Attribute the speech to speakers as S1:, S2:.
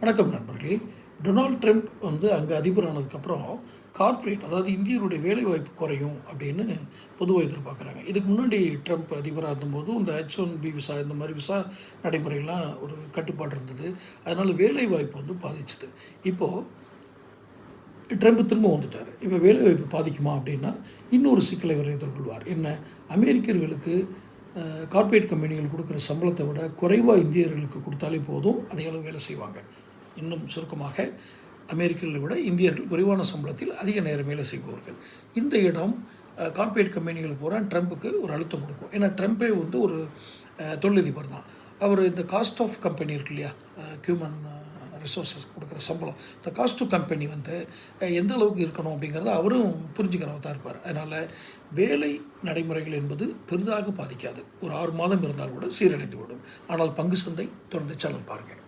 S1: வணக்கம் நண்பர்களே. Donald Trump வந்து அங்கே அதிபர் ஆனதுக்கப்புறம் கார்ப்பரேட் அதாவது இந்தியருடைய வேலைவாய்ப்பு குறையும் அப்படின்னு பொதுவாக எதிர்பார்க்குறாங்க. இதுக்கு முன்னாடி ட்ரம்ப் அதிபராக இருந்தபோது இந்த ஹெச் ஒன் பி விசா இந்த மாதிரி விசா நடைமுறையெல்லாம் ஒரு கட்டுப்பாடு இருந்தது. அதனால் வேலைவாய்ப்பு வந்து பாதிச்சுது. இப்போது ட்ரம்ப் திரும்ப வந்துட்டார். இப்போ வேலைவாய்ப்பு பாதிக்குமா அப்படின்னா இன்னொரு சிக்கலை இவர் எதிர்கொள்வார். என்ன? அமெரிக்கர்களுக்கு கார்ப்பரேட் கம்பெனிகள் கொடுக்குற சம்பளத்தை விட குறைவாக இந்தியர்களுக்கு கொடுத்தாலே போதும் அதே அளவு வேலை செய்வாங்க. இன்னும் சுருக்கமாக அமெரிக்கர்களை விட இந்தியர்கள் குறைவான சம்பளத்தில் அதிக நேரம் வேலை செய்பவர்கள். இந்த இடம் கார்ப்பரேட் கம்பெனிகள் பூரா ட்ரம்ப்புக்கு ஒரு அழுத்தம் கொடுக்கும். ஏன்னா ட்ரம்ப்பே வந்து ஒரு தொழிலதிபர் தான். அவர் இந்த காஸ்ட் ஆஃப் கம்பெனி இருக்கு இல்லையா? ஹியூமன் ரிசோர்ஸஸ் கொடுக்குற சம்பளம். இந்த காஸ்ட் டு கம்பெனி வந்து எந்த அளவுக்கு இருக்கணும் அப்படிங்கிறத அவரும் புரிஞ்சுக்கிறவர் தான் இருப்பார். அதனால் வேலை நடைமுறைகள் என்பது பெரிதாக பாதிக்காது. ஒரு ஆறு மாதம் இருந்தால் கூட சீரழிந்து விடும் ஆனால் பங்கு சந்தை தொடர்ந்து செலவு பாருங்கள்